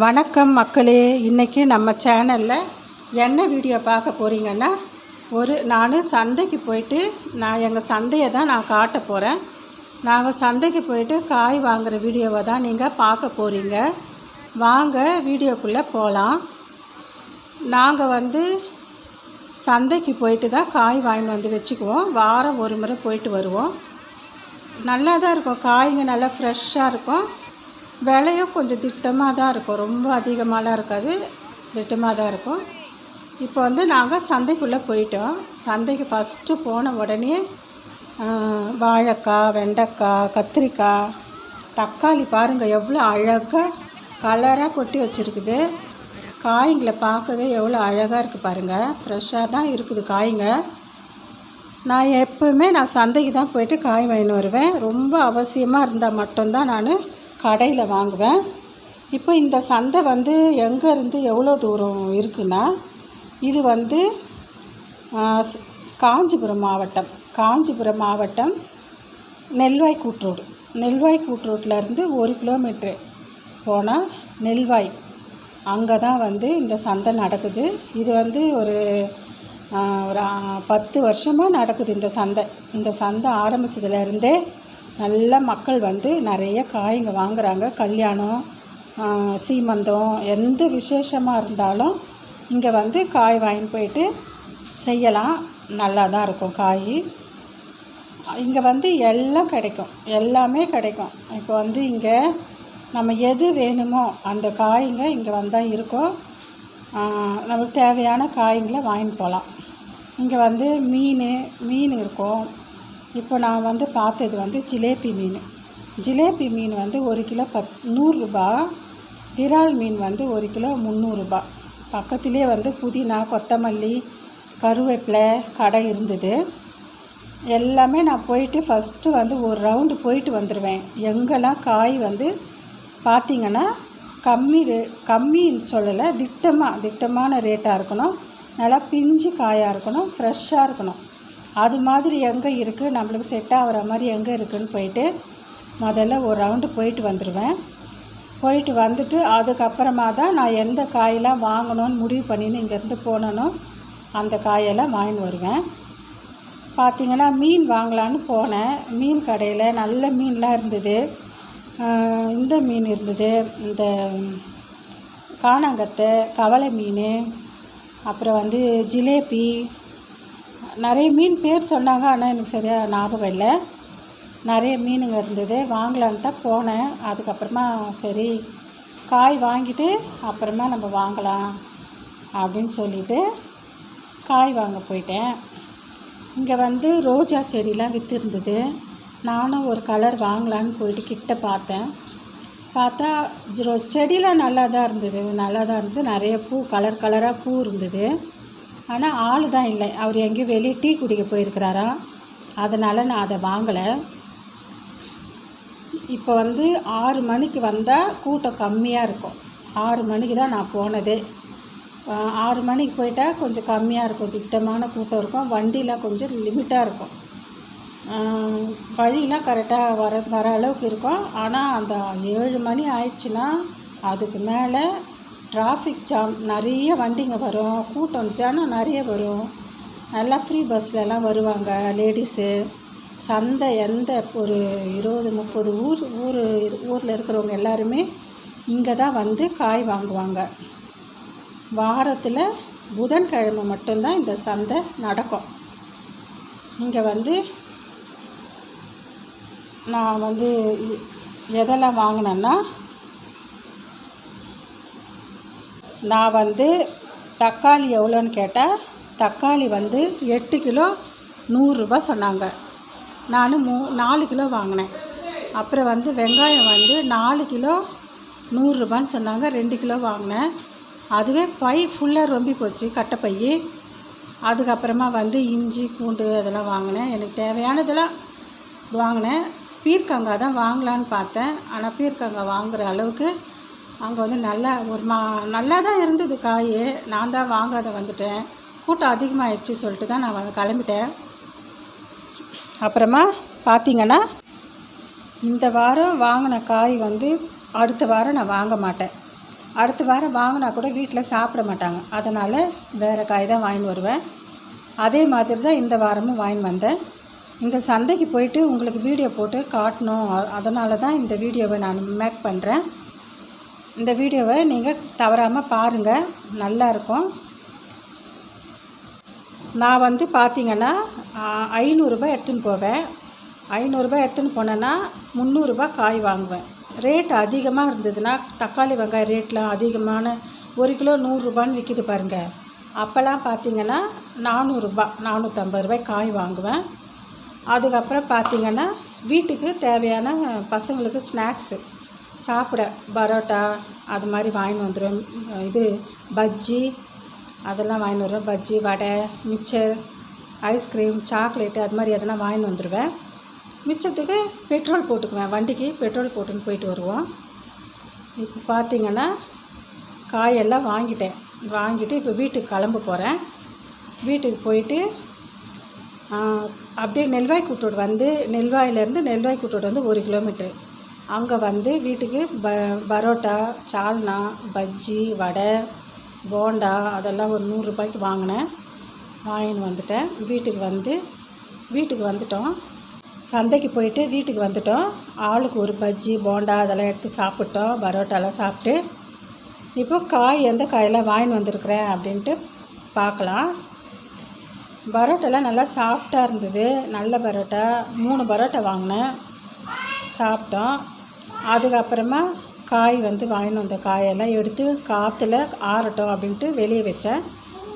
வணக்கம் மக்களே. இன்றைக்கி நம்ம சேனலில் என்ன வீடியோ பார்க்க போகிறீங்கன்னா ஒரு நான் சந்தைக்கு போயிட்டு நான் எங்கள் சந்தையை தான் நான் காட்ட போகிறேன் நாங்கள் சந்தைக்கு போயிட்டு காய் வாங்குகிற வீடியோவை தான் நீங்கள் பார்க்க போகிறீங்க வாங்க வீடியோக்குள்ளே போகலாம் நாங்கள் வந்து சந்தைக்கு போயிட்டு தான் காய் வாங்கிட்டு வந்து வச்சுக்குவோம். வாரம் ஒரு முறை போயிட்டு வருவோம். நல்லா தான் இருக்கும். காய்ங்க நல்லா ஃப்ரெஷ்ஷாக இருக்கும். விலையும் கொஞ்சம் திட்டமாக தான் இருக்கும். ரொம்ப அதிகமாகலாம் இருக்காது. திட்டமாக தான் இருக்கும். இப்போ வந்து நாங்கள் சந்தைக்குள்ளே போயிட்டோம். சந்தைக்கு ஃபஸ்ட்டு போன உடனே வாழைக்காய் வெண்டைக்காய் கத்திரிக்காய் தக்காளி பாருங்கள் எவ்வளோ அழகாக கலராக கொட்டி வச்சுருக்குது. காய்ங்களை பார்க்கவே எவ்வளோ அழகாக இருக்குது பாருங்கள் ஃப்ரெஷ்ஷாக தான் இருக்குது காய்ங்க. நான் எப்போவுமே நான் சந்தைக்கு தான் போயிட்டு காய் வாங்கின்னு வருவேன். ரொம்ப அவசியமாக இருந்தால் மட்டும்தான் நான் கடையில் வாங்குவேன். இப்போ இந்த சந்தை வந்து எங்கேருந்து எவ்வளோ தூரம் இருக்குன்னா இது வந்து காஞ்சிபுரம் மாவட்டம். காஞ்சிபுரம் மாவட்டம் நெல்வாய் கூட்ரோடு நெல்வாய் கூட்ரோட்லேருந்து ஒரு கிலோமீட்ரு போனால் நெல்வாய். அங்கே தான் வந்து இந்த சந்தை நடக்குது. இது வந்து ஒரு ஒரு பத்து வருஷமாக நடக்குது இந்த சந்தை. இந்த சந்தை ஆரம்பித்ததுலேருந்தே நல்ல மக்கள் வந்து நிறைய காய்ங்க வாங்குகிறாங்க கல்யாணம் சீமந்தம் எந்த விசேஷமாக இருந்தாலும் இங்கே வந்து காய் வாங்கிட்டு போயிட்டு செய்யலாம். நல்லா தான் இருக்கும் காய். இங்கே வந்து எல்லாம் கிடைக்கும். எல்லாமே கிடைக்கும். இப்போ வந்து இங்கே நம்ம எது வேணுமோ அந்த காய்ங்க இங்கே வந்தால் இருக்கும். நம்மளுக்கு தேவையான காய்ங்களை வாங்கிட்டு போகலாம். இங்கே வந்து மீன் மீன் இருக்கும். இப்போ நான் வந்து பார்த்தது வந்து ஜிலேபி மீன். ஜிலேபி மீன் வந்து ஒரு கிலோ பத் நூறுரூபா. விரால் மீன் வந்து ஒரு கிலோ முந்நூறுரூபா பக்கத்துலேயே வந்து புதினா கொத்தமல்லி கருவேப்பிலை கடை இருந்தது. எல்லாமே நான் போயிட்டு ஃபஸ்ட்டு வந்து ஒரு ரவுண்டு போயிட்டு வந்துடுவேன் எங்கெல்லாம் காய் வந்து பார்த்திங்கன்னா கம்மி ரே கம்மின்னு சொல்லலை திட்டமாக திட்டமான ரேட்டாக இருக்கணும். நல்லா பிஞ்சு காயாக இருக்கணும் ஃப்ரெஷ்ஷாக இருக்கணும். அது மாதிரி எங்கே இருக்குது நம்மளுக்கு செட் ஆகிற மாதிரி எங்கே இருக்குதுன்னு போயிட்டு முதல்ல ஒரு ரவுண்டு போயிட்டு வந்துடுவேன் போயிட்டு வந்துட்டு அதுக்கப்புறமா தான் நான் எந்த காயெல்லாம் வாங்கணும்னு முடிவு பண்ணின்னு இங்கேருந்து போனனோ அந்த காயெல்லாம் வாங்கின்னு வருவேன். பார்த்திங்கன்னா மீன் வாங்கலான்னு போனேன். மீன் கடையில் நல்ல மீன்லாம் இருந்தது. இந்த மீன் இருந்தது. இந்த காணாங்கத்தை கவலை மீன் அப்புறம் வந்து ஜிலேபி நிறைய மீன் பேர் சொன்னாங்க ஆனால் எனக்கு சரியாக ஞாபகம் இல்லை. நிறைய மீனுங்க இருந்தது. வாங்கலான்னு தான் போனேன். அதுக்கப்புறமா சரி காய் வாங்கிட்டு அப்புறமா நம்ம வாங்கலாம் அப்படின்னு சொல்லிவிட்டு காய் வாங்க போயிட்டேன். இங்கே வந்து ரோஜா செடிலாம் விற்றுருந்தது நானும் ஒரு கலர் வாங்கலான்னு போயிட்டு கிட்ட பார்த்தேன். பார்த்தா செடியெலாம் நல்லா தான் இருந்தது. நல்லா தான் இருந்தது. நிறைய பூ கலர் கலராக பூ இருந்தது. ஆனால் ஆள் தான் இல்லை. அவர் எங்கேயும் வெளியே டீ குடிக்க போயிருக்கிறாராம் அதனால் நான் அதை வாங்கலை. இப்போ வந்து ஆறு மணிக்கு வந்தால் கூட்டம் கம்மியாக இருக்கும். ஆறு மணிக்கு தான் நான் போனதே. ஆறு மணிக்கு போயிட்டால் கொஞ்சம் கம்மியாக இருக்கும். திட்டமான கூட்டம் இருக்கும். வண்டிலாம் கொஞ்சம் லிமிட்டாக இருக்கும். வழிலாம் கரெக்டாக வர வர அளவுக்கு இருக்கும். ஆனால் அந்த ஏழு மணி ஆயிடுச்சுன்னா அதுக்கு மேலே டிராஃபிக் ஜாம் நிறைய வண்டிங்க வரும். கூட்டம் ஜனம் நிறைய வரும். நல்லா ஃப்ரீ பஸ்லலாம் வருவாங்க லேடிஸு சந்தை எந்த ஒரு இருபது முப்பது ஊர் ஊர் ஊரில் இருக்கிறவங்க எல்லாருமே இங்கே தான் வந்து காய் வாங்குவாங்க. வாரத்தில் புதன்கிழமை மட்டும்தான் இந்த சந்தை நடக்கும். இங்கே வந்து நான் வந்து எதெல்லாம் வாங்கினேன்னா நான் வந்து தக்காளி எவ்வளோன்னு கேட்டால் தக்காளி வந்து எட்டு கிலோ நூறுரூபா சொன்னாங்க. நான் மூ நாலு கிலோ வாங்கினேன். அப்புறம் வந்து வெங்காயம் வந்து நாலு கிலோ நூறுரூபான்னு சொன்னாங்க ரெண்டு கிலோ வாங்கினேன். அதுவே பை ஃபுல்லாக ரொம்பி போச்சு கட்டை அதுக்கப்புறமா வந்து இஞ்சி பூண்டு அதெல்லாம் வாங்கினேன். எனக்கு தேவையானதெல்லாம் வாங்கினேன். பீர்க்கங்காய் தான் வாங்கலான்னு பார்த்தேன். ஆனால் பீர்க்கங்காய் வாங்குகிற அளவுக்கு அங்கே வந்து நல்லா ஒரு மா நல்லா தான் இருந்தது காய். நான் தான் வாங்காத வந்துட்டேன். கூட்டம் அதிகமாகிடுச்சு சொல்லிட்டு தான் நான் வந்து கிளம்பிட்டேன். அப்புறமா பார்த்திங்கன்னா இந்த வாரம் வாங்கின காய் வந்து அடுத்த வாரம் நான் வாங்க மாட்டேன். அடுத்த வாரம் வாங்கினா கூட வீட்டில் சாப்பிட மாட்டாங்க. அதனால் வேறு காய் தான் வாங்கின்னு வருவேன். அதே மாதிரி தான் இந்த வாரமும் வாங்கின்னு வந்தேன். இந்த சந்தைக்கு போயிட்டு உங்களுக்கு வீடியோ போட்டு காட்டணும். அதனால தான் இந்த வீடியோவை நான் மேக் பண்ணுறேன் இந்த வீடியோவை நீங்கள் தவறாமல் பாருங்கள். நல்லாயிருக்கும். நான் வந்து பார்த்தீங்கன்னா ஐநூறுரூபா எடுத்துன்னு போவேன். ஐநூறுரூபா எடுத்துன்னு போனேன்னா முந்நூறுரூபா காய் வாங்குவேன். ரேட் அதிகமாக இருந்ததுன்னா தக்காளி வெங்காயம் ரேட்லாம் அதிகமான ஒரு கிலோ நூறுரூபான்னு விற்கிது பாருங்கள் அப்போல்லாம் பார்த்தீங்கன்னா நானூறுரூபா நானூற்றம்பது ரூபாய் காய் வாங்குவேன். அதுக்கப்புறம் பார்த்தீங்கன்னா வீட்டுக்கு தேவையான பசங்களுக்கு ஸ்நாக்ஸு. சாப்பிட பரோட்டா அது மாதிரி வாங்கின்னு வந்துடுவேன் இது பஜ்ஜி அதெல்லாம் வாங்கின்னு வருவேன். Bajji vada mixture ice cream chocolate அது மாதிரி எதனா வாங்கின்னு வந்துடுவேன் மிச்சத்துக்கு பெட்ரோல் போட்டுக்குவேன். வண்டிக்கு பெட்ரோல் போட்டுன்னு போயிட்டு வருவோம். இப்போ பார்த்தீங்கன்னா காயெல்லாம் வாங்கிட்டேன். வாங்கிட்டு இப்போ வீட்டுக்கு கிளம்ப போகிறேன் வீட்டுக்கு போயிட்டு அப்படியே நெல்வாய் கூட்டோடு வந்து நெல்வாயிலேருந்து நெல்வாய் கூட்டோடு வந்து ஒரு கிலோமீட்ரு அங்கே வந்து வீட்டுக்கு ப பரோட்டா சால்னா பஜ்ஜி வடை போண்டா அதெல்லாம் ஒரு நூறுரூபாய்க்கு வாங்கினேன். வாங்கின்னு வந்துட்டேன். வீட்டுக்கு வந்து வீட்டுக்கு வந்துட்டோம். சந்தைக்கு போயிட்டு வீட்டுக்கு வந்துட்டோம். ஆளுக்கு ஒரு பஜ்ஜி போண்டா அதெல்லாம் எடுத்து சாப்பிட்டோம். பரோட்டாலாம் சாப்பிட்டு இப்போ காய் எந்த காயெல்லாம் வாங்கின்னு வந்திருக்கிறேன் அப்படின்ட்டு பார்க்கலாம். பரோட்டாலாம் நல்லா சாஃப்டாக இருந்தது. நல்ல பரோட்டா. மூணு பரோட்டா வாங்கினேன். சாப்பிட்டோம். அதுக்கப்புறமா காய் வந்து வாங்கின்னு வந்த காயெல்லாம் எடுத்து காற்றுல ஆறட்டும் அப்படின்ட்டு வெளியே வச்சேன்.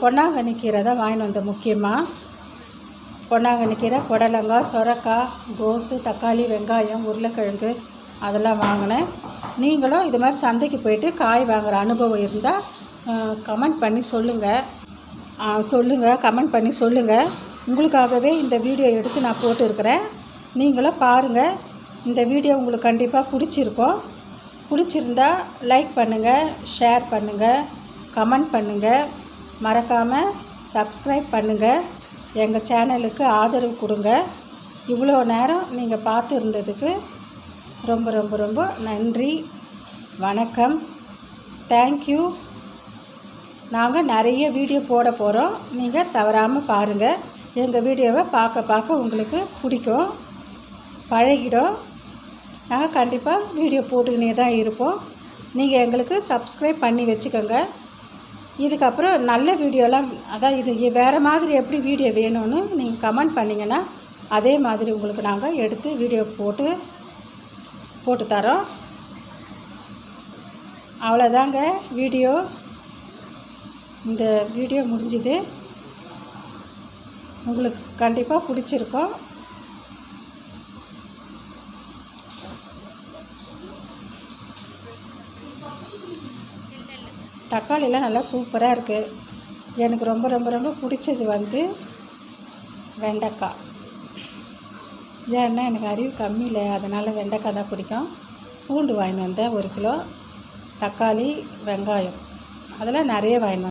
பொன்னாங்கண்ணி கீரை தான் வாங்கின்னு வந்தேன் முக்கியமாக பொன்னாங்கண்ணி கீரை புடலங்காய் சொரக்காய் கோஸு தக்காளி வெங்காயம் உருளைக்கிழங்கு அதெல்லாம் வாங்கினேன். நீங்களும் இது மாதிரி சந்தைக்கு போயிட்டு காய் வாங்குகிற அனுபவம் இருந்தால் கமெண்ட் பண்ணி சொல்லுங்கள் சொல்லுங்கள் கமெண்ட் பண்ணி சொல்லுங்கள் உங்களுக்காகவே இந்த வீடியோ எடுத்து நான் போட்டுருக்கிறேன். நீங்களும் பாருங்கள் இந்த வீடியோ உங்களுக்கு கண்டிப்பாக பிடிச்சிருக்கும். பிடிச்சிருந்தா லைக் பண்ணுங்கள் ஷேர் பண்ணுங்கள் கமெண்ட் பண்ணுங்கள் மறக்காமல் சப்ஸ்கிரைப் பண்ணுங்கள் எங்கள் சேனலுக்கு ஆதரவு கொடுங்க. இவ்வளோ நேரம் நீங்கள் பார்த்து இருந்ததுக்கு ரொம்ப ரொம்ப ரொம்ப நன்றி. வணக்கம். தேங்க்யூ நாங்கள் நிறைய வீடியோ போட போகிறோம் நீங்கள் தவறாமல் பாருங்கள் எங்கள் வீடியோவை பார்க்க பார்க்க உங்களுக்கு பிடிக்கும். பழகிடும். நாங்கள் கண்டிப்பாக வீடியோ போட்டுக்கினே தான் இருப்போம். நீங்கள் எங்களுக்கு சப்ஸ்கிரைப் பண்ணி வச்சுக்கோங்க. இதுக்கப்புறம் நல்ல வீடியோலாம் அதான் இது வேறு மாதிரி எப்படி வீடியோ வேணும்னு நீங்கள் கமெண்ட் பண்ணிங்கன்னா அதே மாதிரி உங்களுக்கு நாங்கள் எடுத்து வீடியோ போட்டு போட்டு தரோம். அவ்வளோதாங்க வீடியோ. இந்த வீடியோ முடிஞ்சுது. உங்களுக்கு கண்டிப்பாக பிடிச்சிருக்கோம். தக்காளிலாம் நல்லா சூப்பராக இருக்குது எனக்கு ரொம்ப ரொம்ப ரொம்ப பிடிச்சது வந்து வெண்டைக்காய். ஏன்னா எனக்கு அறிவு கம்மி இல்லை. அதனால் வெண்டைக்காய் தான் பிடிக்கும். பூண்டு வாங்கின்னு வந்தேன் ஒரு கிலோ. தக்காளி வெங்காயம். அதெல்லாம் நிறைய வாங்கின்னு வந்தேன்